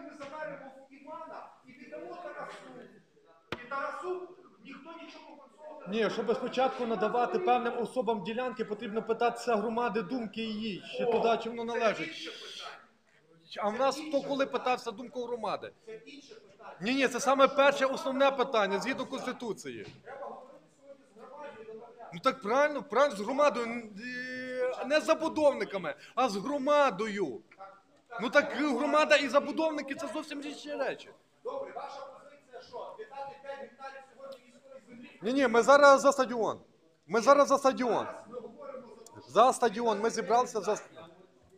давайте ми заберемо в Івана і віддамо Тарасу. І Тарасу ніхто нічого компенсувати не Ні, щоб спочатку надавати певним особам ділянки, потрібно питатися громади думки її, чи туди, чи воно належить. А в нас хто коли питався думку громади? Це інше питання. Ні, ні, це саме перше основне питання згідно Конституції. Треба говорити сьогодні з громадою. Ну так правильно, правильно, з громадою, е, не з забудовниками, а з громадою. Ну так громада і забудовники це зовсім різні речі. Добре, ваша позиція що? Віддати 5 гектарів сьогодні військової землі? Ні, ні, ми зараз за стадіон. Ми зараз за стадіон. Зараз ми говоримо за те, За стадіон. Ми зібралися за.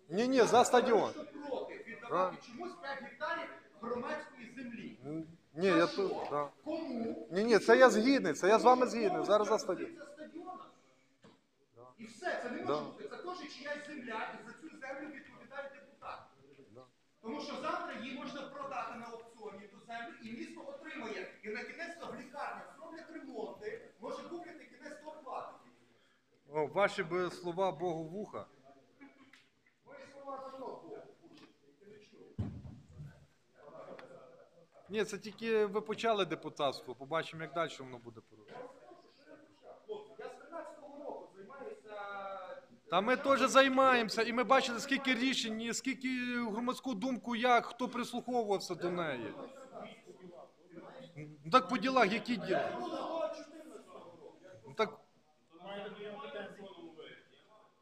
Ні, ні, за стадіон. що проти віддавати чомусь 5 гектарів громадської землі. Ні, я тут. Да. Кому? Ні, ні, це я згідний, це я з вами згідний. Зараз за стадіон. Це стадіона. І все, це не Да. може бути. Це теж чиясь земля, і за цю землю відповідає депутат. Тому що завтра її можна продати на аукціоні ту землю, і місто отримає. І на кінець в лікарнях зроблять ремонти, може купити кінець то оплатить. О, ваші би слова Богу вуха. Мої слова давно Богу. Ні, це тільки ви почали депутатство. Побачимо, як далі воно буде порушено. Хлопці, я з 13-го року займаюся. Та ми теж займаємося, і ми бачили, скільки рішень, і скільки громадську думку, як хто прислуховувався до неї. Ну так по ділах, які діла? Ну так.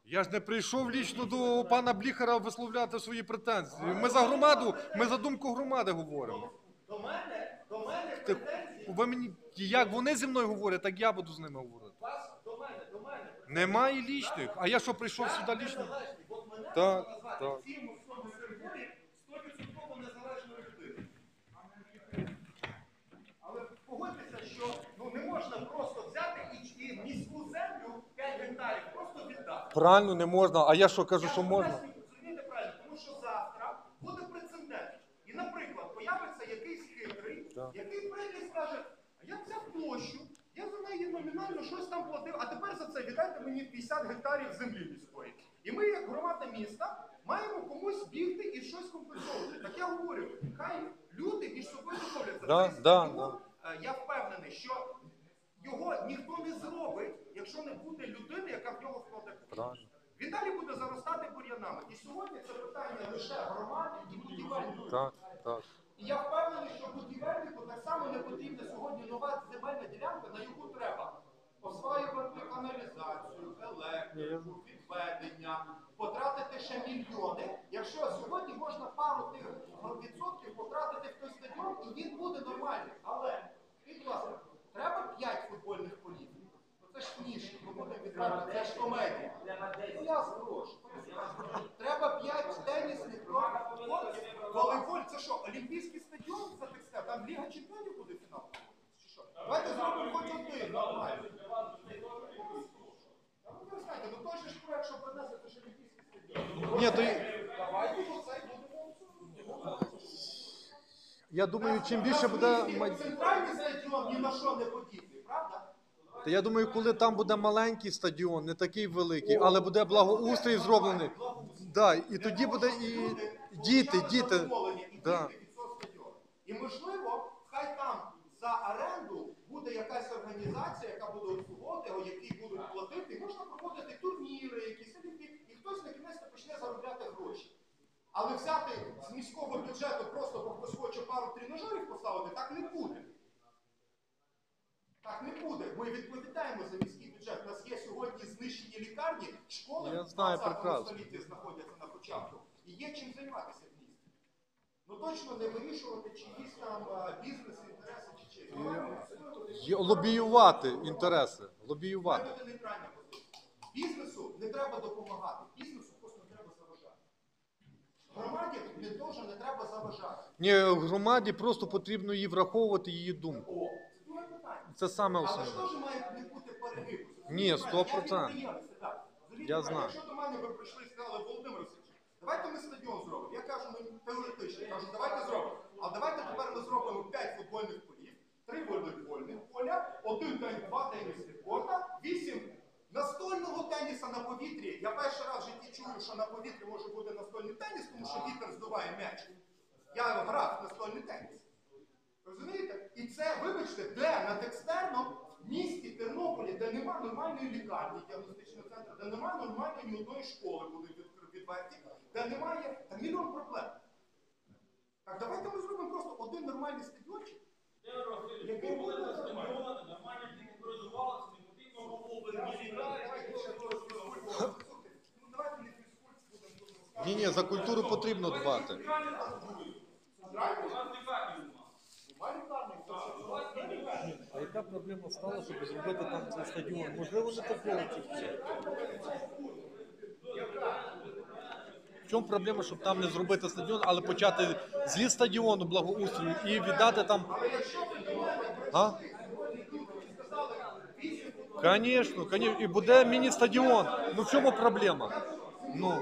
Я ж не прийшов лічно до пана Бліхара висловляти свої претензії. Ми за громаду, ми за думку громади говоримо. До мене, до мене Ти, претензії. ви мені, як вони зі мною говорять, так я буду з ними говорити. Вас до мене, до мене. Немає лічних. А я що прийшов сюди лічно? Так, так. в цьому всьому сервері 100% незалежною людиною. Але погодьтеся, що ну, не можна просто взяти і, і міську землю 5 гектарів просто віддати. Правильно, не можна. А я що кажу, що можна? пояснюю, правильно, тому що завтра буде прецедент. І, наприклад, появиться якийсь хитрий, Так. який прийде і скаже, а я взяв площу, я за неї номінально щось там платив, а тепер за це віддайте мені 50 гектарів землі міської. І ми, як громада міста, маємо комусь бігти і щось компенсовувати. Так я говорю, хай люди між собою домовляться. Да, Цей да, е, Я впевнений, що його ніхто не зробить, якщо не буде людини, яка в нього вкладе. кошти. Він далі буде заростати бур'янами. І сьогодні це питання лише громади і будівельників. Так, так. І я впевнений, що будівельнику так само не потрібна сьогодні нова земельна ділянка, на яку треба осваювати каналізацію, електрику, відведення, потратити ще мільйони. Якщо сьогодні можна пару тих відсотків потратити в той стадіон, і він буде нормальний. Але, будь ласка, треба 5 футбольних полів. Це ж смішно, ми будемо відразу, це ж комедія. Ну я гроші. Треба 5 тенісних кортів. Волейболь, це що, Олімпійський стадіон за текста? Там Ліга Чемпіонів буде фінал? Чи що? Давайте зробимо хоч один, нормально. Та ви знаєте, ну той же ж проект, що принесли, це ж Олімпійський стадіон. Ні, то й- Давайте оце й будемо. я думаю, чим більше буде. май- Центральний стадіон ні на що не подібний, правда? Та я думаю, коли там буде маленький стадіон, не такий великий, але буде благоустрій зроблений. Да, і тоді буде і діти, діти. Да. І можливо, хай там за оренду буде якась організація, яка буде обслуговувати його, які будуть платити, і можна проводити турніри, якісь олімпіади, і хтось на кінець почне заробляти гроші. Але взяти з міського бюджету просто бо хтось хоче пару тренажерів поставити, так не буде. Так не буде. Ми відповідаємо за міський бюджет. У нас є сьогодні знищені лікарні, школи Я в знаю 20 прекрасно. столітті знаходяться на початку. І є чим займатися. Ну точно не вирішувати чиїсь там бізнес, інтереси чи чиїсь. Є- Лобіювати інтереси. Лобіювати. Треба бути. Бізнесу не треба допомагати. Бізнесу просто не треба заважати. Громаді не теж не треба заважати. Ні, громаді просто потрібно її враховувати, її думку. О, це друге питання. Це саме Але ж основне. теж має не бути перегибу. Ні, 100%. Я підприємець, так. Зрозумійте Я знаю. Якщо до мене ви прийшли і сказали, давайте ми стадіон зробимо. Я кажу, ну теоретично, кажу, давайте зробимо. А давайте тепер ми зробимо 5 футбольних полів, 3 волейбольних поля, один тен, два тенісних корта, 8 настольного теніса на повітрі. Я перший раз в житті чую, що на повітрі може бути настольний теніс, тому що вітер здуває м'яч. Я грав настольний теніс. Розумієте? І це, вибачте, де над екстерном в місті Тернополі, де нема нормальної лікарні, діагностичного центру, де нема нормальної ні одної школи, куди від- де немає та мільйон проблем. Так давайте ми зробимо просто один нормальний стадіончик. Який на нормально діти не потрібно було би ні Ну давайте не фізкульт будемо розказувати. Ні, ні, за культуру потрібно дбати. А яка проблема стала, щоб зробити там цей стадіон? Можливо, не такого чи все. Чому проблема, щоб там не зробити стадіон, але почати зі стадіону благоустрою і віддати там. А? Звісно. І буде міні-стадіон. Ну в чому проблема? Ну.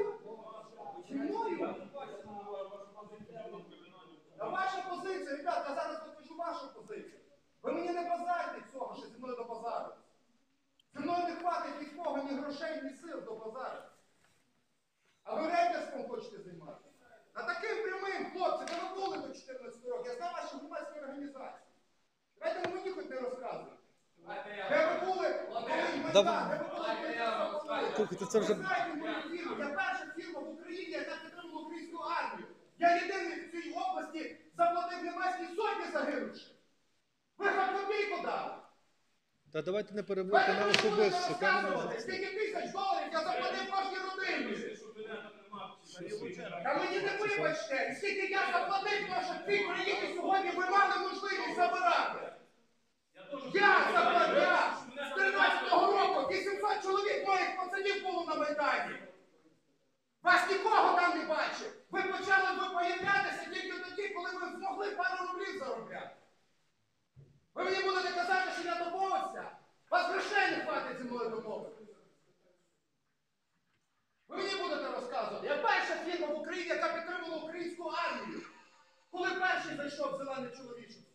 А ваша позиція, ребят, я зараз покажу вашу позицію. Ви мені не базарите цього, що зі мною до базару. Зі мною не хватить ні кого, ні грошей, ні сил до базару. А ви рейдерством хочете займатися? А таким прямим, хлопці, ви не були до 14 років. Я знаю ваші громадські організації. Давайте ви мені хоч не розказуйте. Де ви були? Коли Майдан, де ви були? коли? Слухайте, це вже- Ви знаєте мою фірму. Я перша фірма в Україні, яка підтримала українську армію. Я єдиний в цій області заплатив німецькій сотні загинувши. Ви хоч копійку дали. Та давайте не переводьте на особисте. Скільки тисяч доларів я заплатив кожній родині? Та мені не вибачте, скільки я заплатив, тому що ці країни сьогодні ви мали можливість забирати. Я заплатив з 13-го року 800 чоловік моїх пацанів було на Майдані. Вас нікого там не бачив. Ви почали ви появлятися тільки тоді, коли ви змогли знайшов зелений чоловічок.